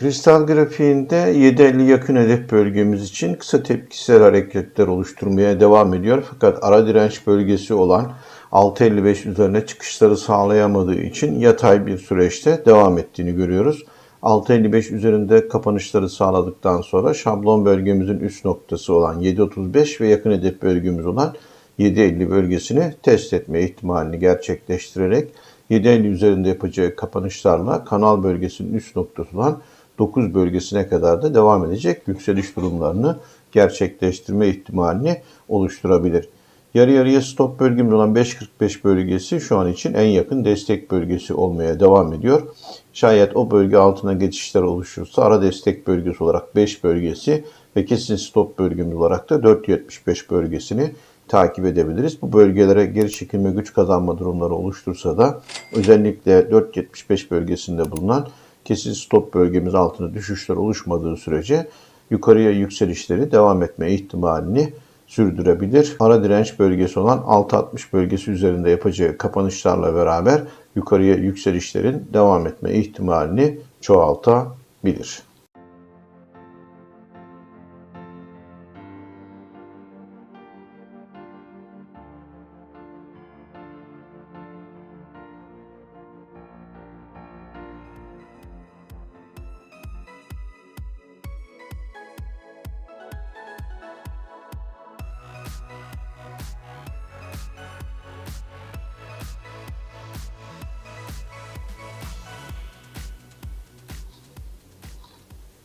Kristal grafiğinde 7.50 yakın hedef bölgemiz için kısa tepkisel hareketler oluşturmaya devam ediyor. Fakat ara direnç bölgesi olan 6.55 üzerine çıkışları sağlayamadığı için yatay bir süreçte devam ettiğini görüyoruz. 6.55 üzerinde kapanışları sağladıktan sonra şablon bölgemizin üst noktası olan 7.35 ve yakın hedef bölgemiz olan 7.50 bölgesini test etme ihtimalini gerçekleştirerek 7.50 üzerinde yapacağı kapanışlarla kanal bölgesinin üst noktası olan 9 bölgesine kadar da devam edecek yükseliş durumlarını gerçekleştirme ihtimalini oluşturabilir. Yarı yarıya stop bölgemiz olan 5.45 bölgesi şu an için en yakın destek bölgesi olmaya devam ediyor. Şayet o bölge altına geçişler oluşursa ara destek bölgesi olarak 5 bölgesi ve kesin stop bölgemiz olarak da 4.75 bölgesini takip edebiliriz. Bu bölgelere geri çekilme güç kazanma durumları oluştursa da özellikle 4.75 bölgesinde bulunan kesin stop bölgemiz altına düşüşler oluşmadığı sürece yukarıya yükselişleri devam etme ihtimalini sürdürebilir. Ara direnç bölgesi olan 6.60 bölgesi üzerinde yapacağı kapanışlarla beraber yukarıya yükselişlerin devam etme ihtimalini çoğaltabilir.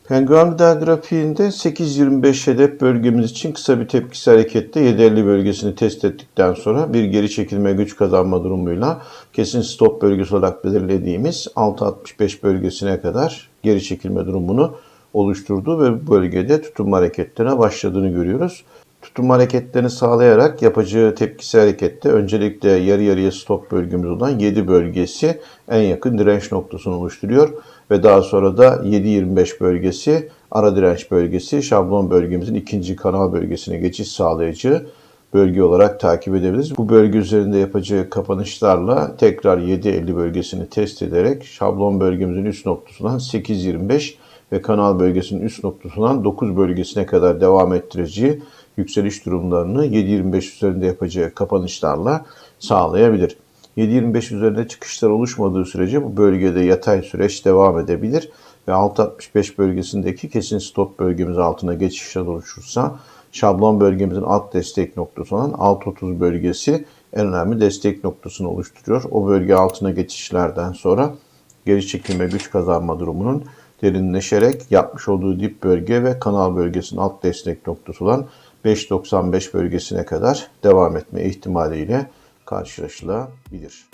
Penguen Gıda grafiğinde 8.25 hedef bölgemiz için kısa bir tepkisi harekette 7.50 bölgesini test ettikten sonra bir geri çekilme güç kazanma durumuyla kesin stop bölgesi olarak belirlediğimiz 6.65 bölgesine kadar geri çekilme durumunu oluşturdu ve bu bölgede tutum hareketlerine başladığını görüyoruz. Tutum hareketlerini sağlayarak yapacağı tepkisi harekette öncelikle yarı yarıya stop bölgemiz olan 7 bölgesi en yakın direnç noktasını oluşturuyor ve daha sonra da 7.25 bölgesi ara direnç bölgesi şablon bölgemizin ikinci kanal bölgesine geçiş sağlayıcı bölge olarak takip edebiliriz. Bu bölge üzerinde yapacağı kapanışlarla tekrar 7.50 bölgesini test ederek şablon bölgemizin üst noktasından 8.25 ve kanal bölgesinin üst noktasından 9 bölgesine kadar devam ettireceği yükseliş durumlarını 7.25 üzerinde yapacağı kapanışlarla sağlayabilir. 7.25 üzerinde çıkışlar oluşmadığı sürece bu bölgede yatay süreç devam edebilir ve 6.65 bölgesindeki kesin stop bölgemiz altına geçişler oluşursa şablon bölgemizin alt destek noktası olan 6.30 bölgesi en önemli destek noktasını oluşturuyor. O bölge altına geçişlerden sonra geri çekilme güç kazanma durumunun derinleşerek yapmış olduğu dip bölge ve kanal bölgesinin alt destek noktası olan 5.95 bölgesine kadar devam etme ihtimaliyle karşılaşılabilir.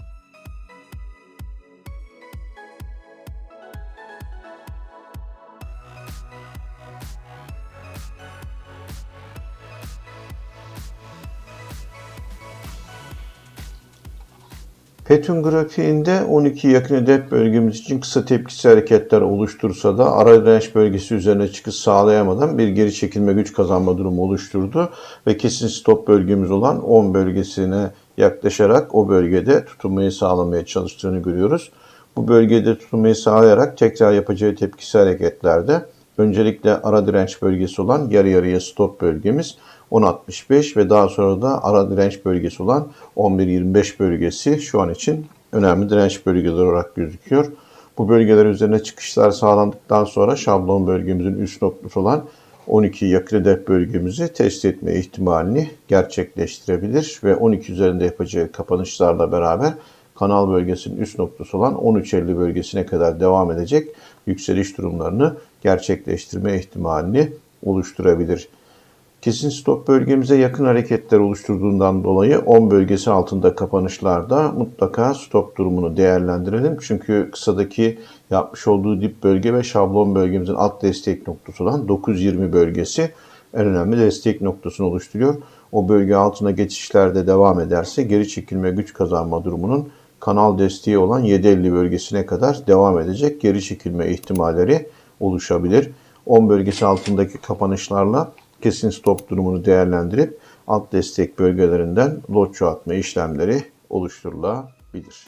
Petun grafiğinde 12 yakın hedef bölgemiz için kısa tepkisi hareketler oluştursa da ara direnç bölgesi üzerine çıkış sağlayamadan bir geri çekilme güç kazanma durumu oluşturdu ve kesin stop bölgemiz olan 10 bölgesine yaklaşarak o bölgede tutunmayı sağlamaya çalıştığını görüyoruz. Bu bölgede tutunmayı sağlayarak tekrar yapacağı tepkisi hareketlerde öncelikle ara direnç bölgesi olan yarı yarıya stop bölgemiz 10.65 ve daha sonra da ara direnç bölgesi olan 11.25 bölgesi şu an için önemli direnç bölgeleri olarak gözüküyor. Bu bölgeler üzerine çıkışlar sağlandıktan sonra şablon bölgemizin üst noktası olan 12 yakın hedef bölgemizi test etme ihtimalini gerçekleştirebilir ve 12 üzerinde yapacağı kapanışlarla beraber kanal bölgesinin üst noktası olan 13.50 bölgesine kadar devam edecek yükseliş durumlarını gerçekleştirme ihtimalini oluşturabilir. Kesin stop bölgemize yakın hareketler oluşturduğundan dolayı 10 bölgesi altında kapanışlarda mutlaka stop durumunu değerlendirelim. Çünkü kısadaki yapmış olduğu dip bölge ve şablon bölgemizin alt destek noktası olan 920 bölgesi en önemli destek noktasını oluşturuyor. O bölge altına geçişlerde devam ederse geri çekilme güç kazanma durumunun kanal desteği olan 750 bölgesine kadar devam edecek geri çekilme ihtimalleri oluşabilir. 10 bölgesi altındaki kapanışlarla kesin stop durumunu değerlendirip alt destek bölgelerinden lot çoğaltma işlemleri oluşturulabilir.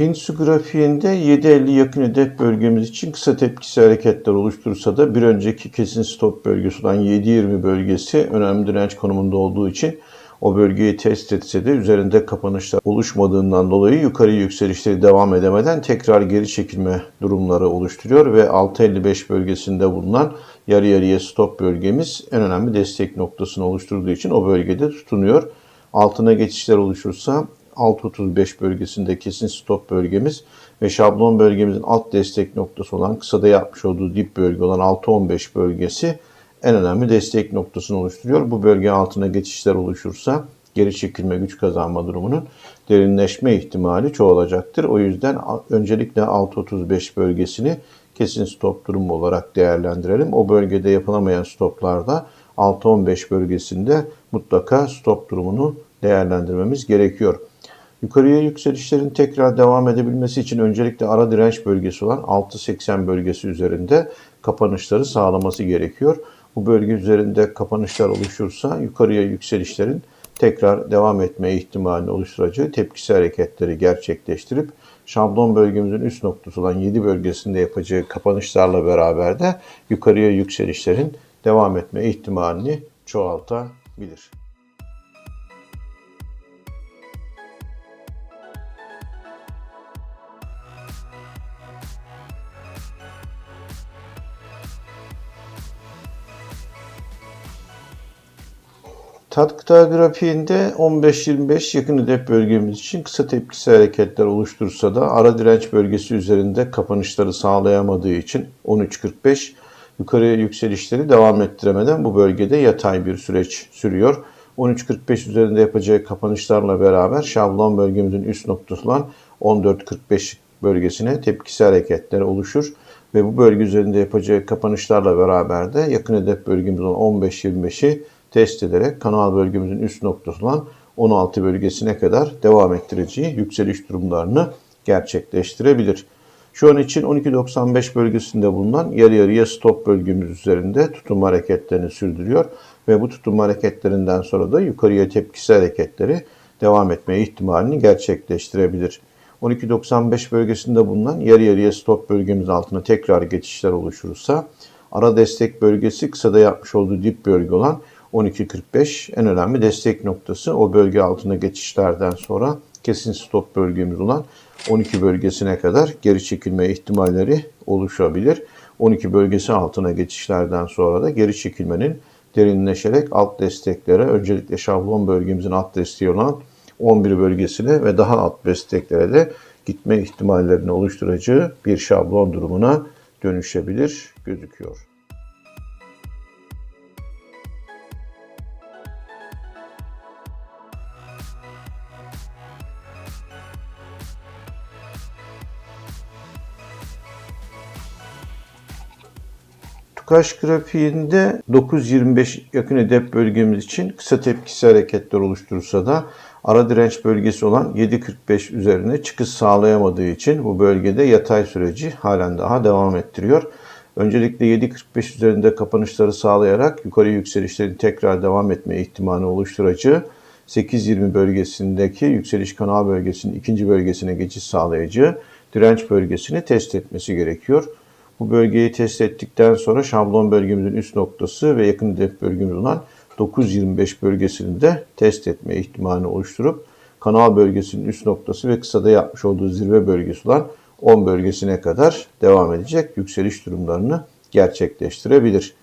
Pinsu grafiğinde 7.50 yakın hedef bölgemiz için kısa tepkisi hareketler oluşturursa da bir önceki kesin stop bölgesi olan 7.20 bölgesi önemli direnç konumunda olduğu için o bölgeyi test etse de üzerinde kapanışlar oluşmadığından dolayı yukarı yükselişleri devam edemeden tekrar geri çekilme durumları oluşturuyor ve 6.55 bölgesinde bulunan yarı yarıya stop bölgemiz en önemli destek noktasını oluşturduğu için o bölgede tutunuyor. Altına geçişler oluşursa 6.35 bölgesinde kesin stop bölgemiz ve şablon bölgemizin alt destek noktası olan kısada yapmış olduğu dip bölge olan 6.15 bölgesi en önemli destek noktasını oluşturuyor. Bu bölge altına geçişler oluşursa geri çekilme güç kazanma durumunun derinleşme ihtimali çoğalacaktır. O yüzden öncelikle 6.35 bölgesini kesin stop durumu olarak değerlendirelim. O bölgede yapılamayan stoplarda 6.15 bölgesinde mutlaka stop durumunu değerlendirmemiz gerekiyor. Yukarıya yükselişlerin tekrar devam edebilmesi için öncelikle ara direnç bölgesi olan 6.80 bölgesi üzerinde kapanışları sağlaması gerekiyor. Bu bölge üzerinde kapanışlar oluşursa yukarıya yükselişlerin tekrar devam etme ihtimalini oluşturacağı tepkisi hareketleri gerçekleştirip şablon bölgemizin üst noktası olan 7 bölgesinde yapacağı kapanışlarla beraber de yukarıya yükselişlerin devam etme ihtimalini çoğaltabilir. Tat gıda grafiğinde 15-25 yakın hedef bölgemiz için kısa tepkisi hareketler oluştursa da ara direnç bölgesi üzerinde kapanışları sağlayamadığı için 13.45 yukarıya yükselişleri devam ettiremeden bu bölgede yatay bir süreç sürüyor. 13.45 üzerinde yapacağı kapanışlarla beraber şablon bölgemizin üst noktası olan 14.45 bölgesine tepkisi hareketler oluşur ve bu bölge üzerinde yapacağı kapanışlarla beraber de yakın hedef bölgemiz olan 15-25'i test ederek kanal bölgemizin üst noktası olan 16 bölgesine kadar devam ettireceği yükseliş durumlarını gerçekleştirebilir. Şu an için 12.95 bölgesinde bulunan yarı yarıya stop bölgemiz üzerinde tutum hareketlerini sürdürüyor ve bu tutum hareketlerinden sonra da yukarıya tepkisi hareketleri devam etme ihtimalini gerçekleştirebilir. 12.95 bölgesinde bulunan yarı yarıya stop bölgemiz altına tekrar geçişler oluşursa ara destek bölgesi kısada yapmış olduğu dip bölge olan 12.45 en önemli destek noktası. O bölge altına geçişlerden sonra kesin stop bölgemiz olan 12 bölgesine kadar geri çekilme ihtimalleri oluşabilir. 12 bölgesi altına geçişlerden sonra da geri çekilmenin derinleşerek alt desteklere öncelikle şablon bölgemizin alt desteği olan 11 bölgesine ve daha alt desteklere de gitme ihtimallerini oluşturacağı bir şablon durumuna dönüşebilir gözüküyor. Kaş grafiğinde 9.25 yakın hedef bölgemiz için kısa tepkisi hareketler oluşturursa da ara direnç bölgesi olan 7.45 üzerine çıkış sağlayamadığı için bu bölgede yatay süreci halen daha devam ettiriyor. Öncelikle 7.45 üzerinde kapanışları sağlayarak yukarı yükselişlerin tekrar devam etme ihtimali oluşturacağı 8.20 bölgesindeki yükseliş kanal bölgesinin ikinci bölgesine geçiş sağlayacağı direnç bölgesini test etmesi gerekiyor. Bu bölgeyi test ettikten sonra şablon bölgemizin üst noktası ve yakın hedef bölgemiz olan 925 bölgesini de test etme ihtimalini oluşturup kanal bölgesinin üst noktası ve kısada yapmış olduğu zirve bölgesi olan 10 bölgesine kadar devam edecek yükseliş durumlarını gerçekleştirebilir.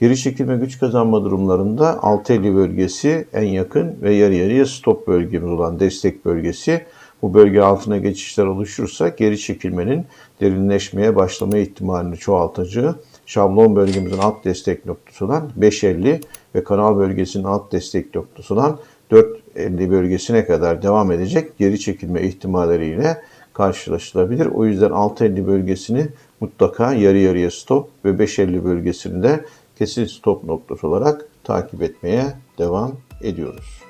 Geri çekilme güç kazanma durumlarında 650 bölgesi en yakın ve yarı yarıya stop bölgemiz olan destek bölgesi bu bölge altına geçişler oluşursa geri çekilmenin derinleşmeye başlama ihtimalini çoğaltacağı şablon bölgemizin alt destek noktası olan 5.50 ve kanal bölgesinin alt destek noktası olan 4.50 bölgesine kadar devam edecek geri çekilme ihtimalleriyle karşılaşılabilir. O yüzden 6.50 bölgesini mutlaka yarı yarıya stop ve 5.50 bölgesini de kesin stop noktası olarak takip etmeye devam ediyoruz.